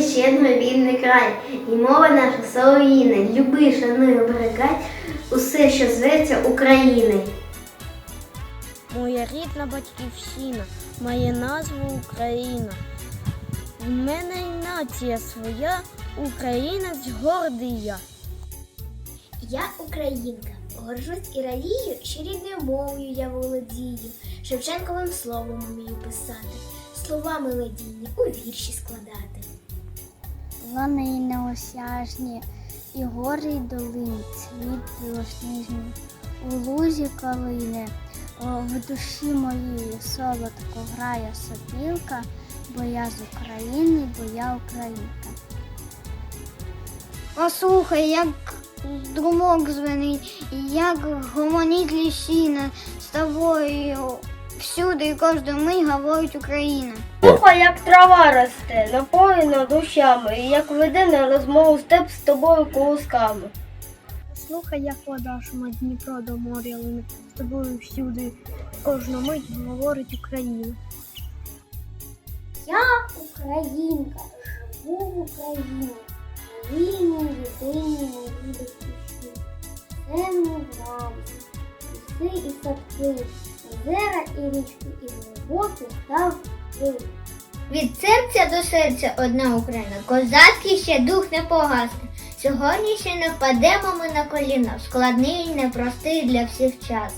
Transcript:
рідний край, і мова наша солов'їна. Люби, шануй, оберегай усе, що зветься Україною. Моя рідна батьківщина, має назву Україна. В мене й нація своя, українець гордий я. Я українка, горжусь і радію, що рідною мовою я володію, Шевченковим словом вмію писати, слова мелодійні у вірші складати. Вони неосяжні, і гори й долини, цвіт білосніжний. У лузі калини, в душі моїй солодко грає сопілка, бо я з України, бо я українка. Послухай, як струмок звенить, і як гомонить лісіна з тобою всюди і кожну мить говорить Україна. Слухай, як трава росте, напоїна душами, і як веде на розмову степ з тобою колосками. Слухай, як вода шумить Дніпро до моря лине, з тобою всюди, кожну мить говорить Україна. Я українка, живу в Україні, вільній єдиній моїй батьківщині. Темні вранці, ліси і садки, озера і річки, став глибокі. Від серця до серця одна Україна, козацький ще дух не погасне. Сьогодні ще не впадемо ми на коліна, складний непростий для всіх час.